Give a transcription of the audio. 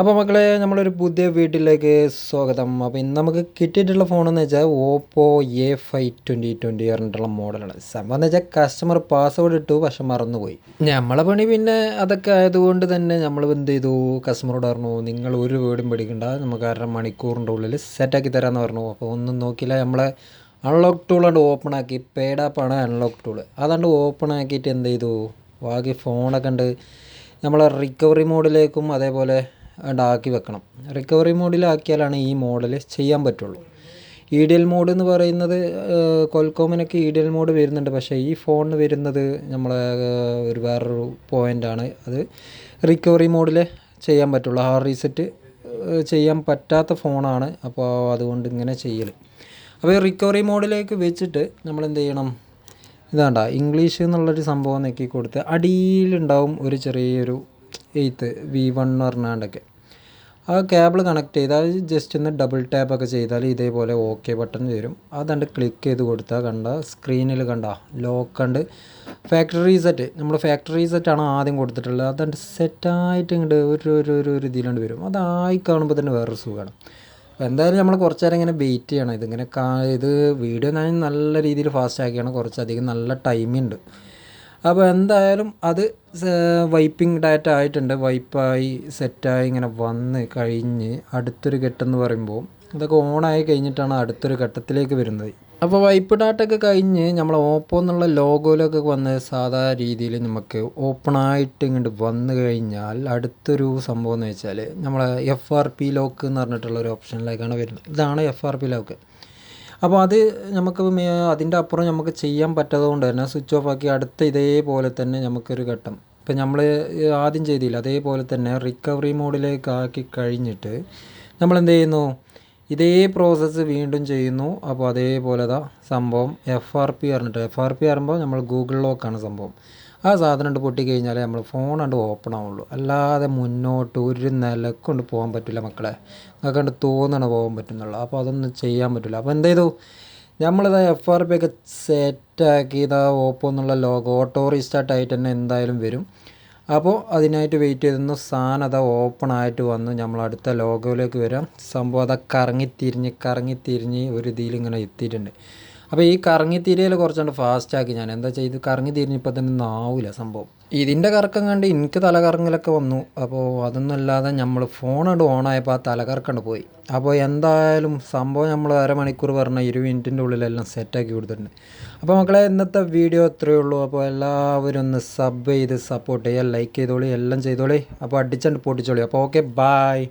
അപ്പോൾ മക്കളെ നമ്മളൊരു പുതിയ വീട്ടിലേക്ക് സ്വാഗതം. അപ്പോൾ ഇന്ന് നമുക്ക് കിട്ടിയിട്ടുള്ള ഫോണെന്ന് വെച്ചാൽ Oppo A five twenty twenty പറഞ്ഞിട്ടുള്ള മോഡലാണ് സംഭവം എന്ന് വെച്ചാൽ കസ്റ്റമർ പാസ്വേഡ് ഇട്ടു പക്ഷെ മറന്നുപോയി. നമ്മളെ പണി പിന്നെ അതൊക്കെ ആയതുകൊണ്ട് തന്നെ നമ്മൾ എന്ത് ചെയ്തു? കസ്റ്റമറോട് പറഞ്ഞു നിങ്ങൾ ഒരു വീടും പേടിക്കണ്ട. നമുക്ക് അര മണിക്കൂറിന്റെ ഉള്ളിൽ സെറ്റാക്കി തരാമെന്ന് പറഞ്ഞു. അപ്പോൾ ഒന്നും നോക്കിയില്ല. നമ്മളെ അൺലോക്ക് ടൂൾ ഓപ്പൺ ആക്കി. പേഡാപ്പാണ് അൺലോക്ക് ടൂൾ അതാണ്ട് ഓപ്പൺ ആക്കിയിട്ട് എന്ത് ചെയ്തു? ബാക്കി ഫോണൊക്കെ ഉണ്ട് നമ്മളെ റിക്കവറി മോഡിലേക്കും അതേപോലെ ആക്കി വെക്കണം. റിക്കവറി മോഡിലാക്കിയാലാണ് ഈ മോഡൽ ചെയ്യാൻ പറ്റുള്ളൂ. ഇ ഡി എൽ മോഡ് എന്ന് പറയുന്നത് കൊൽക്കോമിനൊക്കെ ഇ ഡി എൽ മോഡ് വരുന്നുണ്ട്. പക്ഷേ ഈ ഫോണിന് വരുന്നത് നമ്മളെ ഒരു വേറൊരു പോയിന്റാണ് അത് റിക്കവറി മോഡിൽ ചെയ്യാൻ പറ്റുള്ളൂ. ഹാർഡ് റീസെറ്റ് ചെയ്യാൻ പറ്റാത്ത ഫോണാണ് അപ്പോൾ അതുകൊണ്ട് ഇങ്ങനെ ചെയ്യൽ അപ്പോൾ റിക്കവറി മോഡിലേക്ക് വെച്ചിട്ട് നമ്മൾ എന്ത് ചെയ്യണം? ഇതാണ്ട ഇംഗ്ലീഷ് എന്നുള്ളൊരു സംഭവം നെക്കി കൊടുത്ത് അടിയിലുണ്ടാവും ഒരു ചെറിയൊരു എയ്ത്ത് വി വൺ എന്ന് പറഞ്ഞാണ്ടൊക്കെ. ആ കേബിൾ കണക്ട് ചെയ്താൽ ജസ്റ്റ് ഒന്ന് ഡബിൾ ടാപ്പ് ഒക്കെ ചെയ്താൽ ഇതേപോലെ ഓക്കെ ബട്ടൺ വരും. അതണ്ട് ക്ലിക്ക് ചെയ്ത് കൊടുത്താൽ കണ്ട സ്ക്രീനിൽ കണ്ട ലോക്ക് കണ്ട് ഫാക്ടറി സെറ്റ് നമ്മൾ ഫാക്ടറി സെറ്റാണ് ആദ്യം കൊടുത്തിട്ടുള്ളത്. അതണ്ട് സെറ്റായിട്ട് ഇങ്ങോട്ട് ഒരു ഒരു ഒരു ഒരു ഇതിലുണ്ട് വരും. അതായി കാണുമ്പോൾ തന്നെ വേറൊരു സുഖമാണ് അപ്പോൾ എന്തായാലും നമ്മൾ കുറച്ച് നേരം ഇങ്ങനെ വെയിറ്റ് ചെയ്യണം. ഇതിങ്ങനെ കാ ഇത് വീഡിയോ ഞാൻ നല്ല രീതിയിൽ ഫാസ്റ്റ് ആക്കിയാണ്. കുറച്ചധികം നല്ല ടൈമുണ്ട് അപ്പോൾ എന്തായാലും അത് വൈപ്പിംഗ് ഡാറ്റ ആയിട്ടുണ്ട്. വൈപ്പായി സെറ്റായി ഇങ്ങനെ വന്ന് കഴിഞ്ഞ് അടുത്തൊരു ഘട്ടം എന്ന് പറയുമ്പോൾ ഇതൊക്കെ ഓണായി കഴിഞ്ഞിട്ടാണ് അടുത്തൊരു ഘട്ടത്തിലേക്ക് വരുന്നത്. അപ്പോൾ വൈപ്പ് ഡാറ്റ ഒക്കെ കഴിഞ്ഞ് നമ്മൾ ഓപ്പോ എന്നുള്ള ലോഗോയിലൊക്കെ വന്ന് സാധാ രീതിയിൽ നമുക്ക് ഓപ്പണായിട്ട് ഇങ്ങോട്ട് വന്നു കഴിഞ്ഞാൽ അടുത്തൊരു സംഭവം എന്ന് വെച്ചാൽ നമ്മൾ എഫ് ആർ പി ലോക്ക് എന്ന് പറഞ്ഞിട്ടുള്ള ഒരു ഓപ്ഷനിലേക്കാണ് വരുന്നത്. ഇതാണ് എഫ് ആർ പി ലോക്ക് അപ്പോൾ അത് നമുക്ക് അതിന്റെ അപ്പുറം നമുക്ക് ചെയ്യാൻ പറ്റാത്തതുകൊണ്ട് തന്നെ സ്വിച്ച് ഓഫ് ആക്കി അടുത്ത ഇതേപോലെ തന്നെ നമുക്കൊരു ഘട്ടം. ഇപ്പം നമ്മൾ ആദ്യം ചെയ്തില്ല അതേപോലെ തന്നെ റിക്കവറി മോഡിലേക്ക് ആക്കി കഴിഞ്ഞിട്ട് നമ്മൾ എന്ത് ചെയ്യുന്നു? ഇതേ പ്രോസസ്സ് വീണ്ടും ചെയ്യുന്നു. അപ്പോൾ അതേപോലെ സംഭവം എഫ് ആർ പി പറഞ്ഞിട്ട് എഫ് ആർ പി പറയുമ്പോൾ നമ്മൾ ഗൂഗിൾ ലോക്കാണ് സംഭവം. ആ സാധനം കൊണ്ട് പൊട്ടിക്കഴിഞ്ഞാൽ നമ്മൾ ഫോൺ കണ്ട് ഓപ്പൺ ആവുള്ളൂ. അല്ലാതെ മുന്നോട്ട് ഒരു നിലക്കൊണ്ട് പോകാൻ പറ്റില്ല മക്കളെ. നിങ്ങൾക്ക് കണ്ട് തോന്നണ പോകാൻ പറ്റുന്നുള്ളൂ. അപ്പോൾ അതൊന്നും ചെയ്യാൻ പറ്റില്ല അപ്പോൾ എന്ത് ചെയ്തു? നമ്മളിത് എഫ് ആർ പി ഒക്കെ സെറ്റാക്കി ഇതാ ഓപ്പോ എന്നുള്ള ലോഗോ ഓട്ടോ റീസ്റ്റാർട്ട് ആയിട്ട് തന്നെ എന്തായാലും വരും. അപ്പോൾ അതിനായിട്ട് വെയിറ്റ് ചെയ്തിരുന്നു സാധനം അതാ ഓപ്പൺ ആയിട്ട് വന്ന് നമ്മൾ അടുത്ത ലോഗോയിലേക്ക് വരാം. സംഭവം അതാ കറങ്ങിത്തിരിഞ്ഞ് കറങ്ങിത്തിരിഞ്ഞ് ഒരു ഇതിൽ ഇങ്ങനെ എത്തിയിട്ടുണ്ട്. അപ്പോൾ ഈ കറങ്ങി തിരിയൽ കുറച്ചുകൊണ്ട് ഫാസ്റ്റാക്കി ഞാൻ. എന്താ ചെയ്ത് കറങ്ങി തിരിഞ്ഞപ്പോൾ തന്നെ നാവില്ല സംഭവം. ഇതിന്റെ കറക്കം കണ്ട് എനിക്ക് തലകറങ്ങലൊക്കെ വന്നു. അപ്പോൾ അതൊന്നും അല്ലാതെ നമ്മൾ ഫോണോട് ഓണായപ്പോൾ ആ തലകറക്കണ്ട് പോയി. അപ്പോൾ എന്തായാലും സംഭവം നമ്മൾ അരമണിക്കൂർ പറഞ്ഞ ഇരു മിനിറ്റിന്റെ ഉള്ളിലെല്ലാം സെറ്റാക്കി കൊടുത്തിട്ടുണ്ട്. അപ്പോൾ മക്കളെ ഇന്നത്തെ വീഡിയോ അത്രയേ ഉള്ളൂ. അപ്പോൾ എല്ലാവരും ഒന്ന് സബ് ചെയ്ത് സപ്പോർട്ട് ചെയ്യുക ലൈക്ക് ചെയ്തോളി എല്ലാം ചെയ്തോളി. അപ്പോൾ അടിച്ചണ്ട് പൊട്ടിച്ചോളി. അപ്പോൾ ഓക്കെ ബായ്